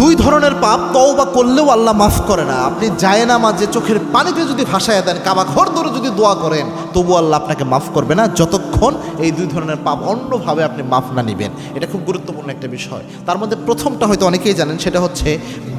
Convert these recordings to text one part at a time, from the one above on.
দুই ধরনের পাপ তওবা করলেও আল্লাহ মাফ করে না। আপনি যায় না মাঝে চোখের পানিতে যদি ভাসায় দেন কাবা ঘর ধরে যদি দোয়া করেন তবু আল্লাহ আপনাকে মাফ করবে না। যতক্ষণ এই দুই ধরনের পাপ অন্যভাবে আপনি মাফ না নেবেন। এটা খুব গুরুত্বপূর্ণ একটা বিষয়। তার মধ্যে প্রথমটা হয়তো অনেকেই জানেন, সেটা হচ্ছে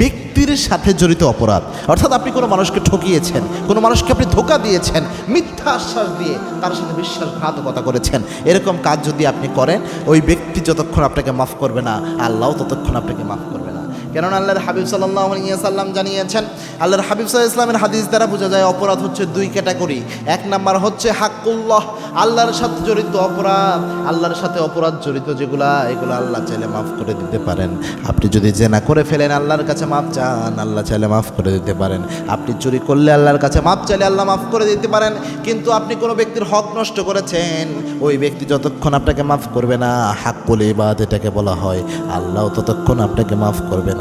ব্যক্তির সাথে জড়িত অপরাধ। অর্থাৎ আপনি কোনো মানুষকে ঠকিয়েছেন, কোনো মানুষকে আপনি ধোকা দিয়েছেন, মিথ্যা আশ্বাস দিয়ে তার সাথে বিশ্বাসঘাতকতা করেছেন, এরকম কাজ যদি আপনি করেন, ওই ব্যক্তি যতক্ষণ আপনাকে মাফ করবে না, আল্লাহ ততক্ষণ আপনাকে মাফ করবে কেননা আল্লাহর হাবিব সাল্লাম জানিয়েছেন, আল্লাহর হাবিব সাল্লাহ ইসলামের হাদিস দ্বারা বোঝা যায় অপরাধ হচ্ছে দুই ক্যাটাগরি। এক নাম্বার হচ্ছে হাক্কুল্লাহ, আল্লাহর সাথে জড়িত অপরাধ। আল্লাহর সাথে অপরাধ জড়িত যেগুলা, এগুলো আল্লাহ চাইলে মাফ করে দিতে পারেন। আপনি যদি জেনা করে ফেলেন, আল্লাহর কাছে মাফ চান, আল্লাহ চাইলে মাফ করে দিতে পারেন। আপনি চুরি করলে আল্লাহর কাছে মাফ চাইলে আল্লাহ মাফ করে দিতে পারেন। কিন্তু আপনি কোনো ব্যক্তির হক নষ্ট করেছেন, ওই ব্যক্তি যতক্ষণ আপনাকে মাফ করবে না, হাক্কুল ইবাদ এটাকে বলা হয়। আল্লাহ ততক্ষণ আপনাকে মাফ করবে না।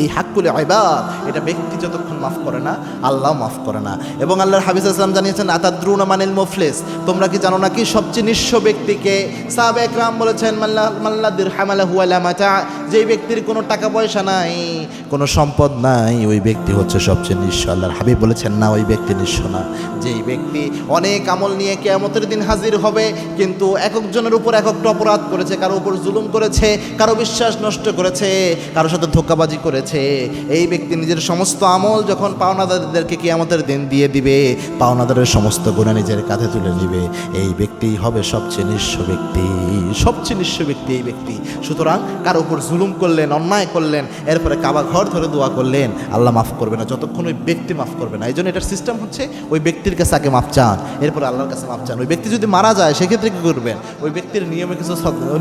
এই হাক্কুলে ইবাদ, এটা ব্যক্তি যতক্ষণ মাফ করে না, আল্লাহ মাফ করে না। এবং আল্লাহর হাবিজ আসলাম জানিয়েছেন, আতাদ্রুনা মানিল মুফলিস, তোমরা কি জানো না কি সবচেয়ে নিঃস্ব ব্যক্তিকে? সাহাব একরাম বলেছেন, মাল্লা মাল্লা হুয়ালা যেই ব্যক্তির কোনো টাকা পয়সা নাই, কোনো সম্পদ নাই, ওই ব্যক্তি হচ্ছে সবচেয়ে নিঃস্ব। আল্লাহর হাবিব বলেছেন, না, ওই ব্যক্তি নিঃস্ব না। যেই ব্যক্তি অনেক আমল নিয়ে কেয়ামতের দিন হাজির হবে, কিন্তু এক একজনের উপর এক একটা অপরাধ করেছে, কারও উপর জুলুম করেছে, কারও বিশ্বাস নষ্ট করেছে কারোর সাথে ধোকাবাজি করেছে। এই ব্যক্তি নিজের সমস্ত আমল যখন পাওনাদারদেরকে কেয়ামতের দিন দিয়ে দিবে, পাওনাদারের সমস্ত গুণা নিজের কাঁধে তুলে নিবে। এই ব্যক্তিই হবে সবচেয়ে নিঃস্ব ব্যক্তি, সবচেয়ে নিঃস্ব ব্যক্তি এই ব্যক্তি। সুতরাং কারও উপর জুলুম করলেন, অন্যায় করলেন, এরপরে কাবা ঘর ধরে দোয়া করলেন, আল্লাহ মাফ করবে না, যতক্ষণ ওই ব্যক্তি মাফ করবে না। এই জন্য এটার সিস্টেম হচ্ছে ওই ব্যক্তির কাছে আগে মাফ চান, এরপরে আল্লাহর কাছে মাফ চান। ওই ব্যক্তি যদি মারা যায়, সেক্ষেত্রে কী করবেন? ওই ব্যক্তির নিয়মে কিছু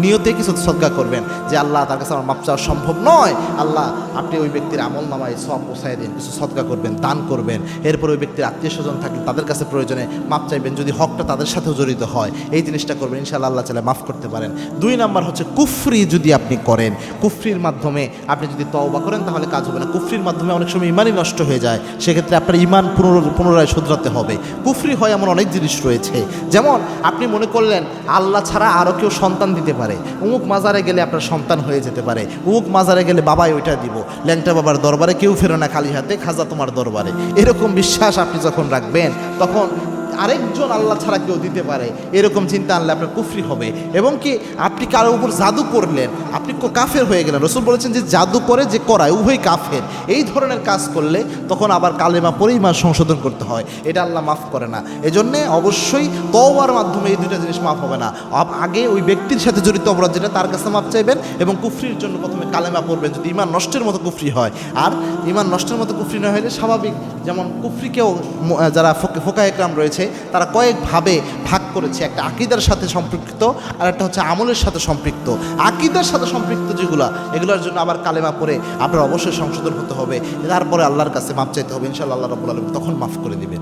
নিয়তে কিছু সদ্গা করবেন যে, আল্লাহ তার কাছে আমার মাপ চাওয়া সম্ভব নয়, আল্লাহ আপনি ওই ব্যক্তির আমল নামায় সব পোষায় দিন, কিছু সদগা করবেন, দান করবেন। এরপর ওই ব্যক্তির আত্মীয় স্বজন থাকলে তাদের কাছে প্রয়োজনে মাপ চাইবেন, যদি হকটা তাদের সাথেও জড়িত হয়, এই জিনিসটা করবেন, ইনশাআল্লাহ আল্লাহ চাইলে মাফ করতে পারেন। দুই নাম্বার হচ্ছে কুফরি যদি আপনি করেন, কুফরির মাধ্যমে আপনি যদি তওবা করেন, তাহলে কাজ হবে না। কুফরির মাধ্যমে অনেক সময় ইমানই নষ্ট হয়ে যায়, সেক্ষেত্রে আপনার ইমান পুনর- পুনরায় শুধরাতে হবে। কুফরি হয় এমন অনেক জিনিস রয়েছে। যেমন, আপনি মনে করলেন, আল্লাহ ছাড়া আরও কেউ সন্তান দিতে পারে। উমুক মাজারে গেলে আপনার সন্তান হয়ে যেতে পারে। উমুক মাজারে গেলে বাবাই ওইটা দিব। ল্যাংটা বাবার দরবারে কেউ ফেরো না খালি হাতে, খাজা তোমার দরবারে। এরকম বিশ্বাস আপনি যখন রাখবেন, তখন আরেকজন আল্লাহ ছাড়া কেউ দিতে পারে, এরকম চিন্তা আনলে আপনার কুফরি হবে। এবং কি, আপনি কারোর উপর জাদু করলেন, আপনি কাফের হয়ে গেলেন। রসুল বলেছেন যে, জাদু করে যে করায়, উভয় কাফের। এই ধরনের কাজ করলে তখন আবার কালেমা পরেই মা সংশোধন করতে হয়। এটা আল্লাহ মাফ করে না। এজন্যে অবশ্যই তওবার মাধ্যমে এই দুইটা জিনিস মাফ হবে না। আগে ওই ব্যক্তির সাথে জড়িত অপরাধ যেটা, তার কাছে মাফ চাইবেন এবং কুফরির জন্য প্রথমে কালেমা পড়বেন। যদি ইমান নষ্টের মতো কুফরি হয়, আর ইমান নষ্টের মতো কুফরি না হলে স্বাভাবিক, যেমন কুফরিকেও যারা ফোকা একরাম রয়েছে তারা কয়েকভাবে ভাগ করেছে। একটা আকিদার সাথে সম্পৃক্ত আর একটা হচ্ছে আমলের সাথে সম্পৃক্ত। আকিদার সাথে সম্পৃক্ত যেগুলো, এগুলোর জন্য আবার কালেমা পরে আপনার অবশ্যই সংশোধন হতে হবে। তারপরে আল্লাহর কাছে মাপ চাইতে হবে। ইনশাআল্লাহ আল্লাহ রবুল আলম তখন মাফ করে দিবেন।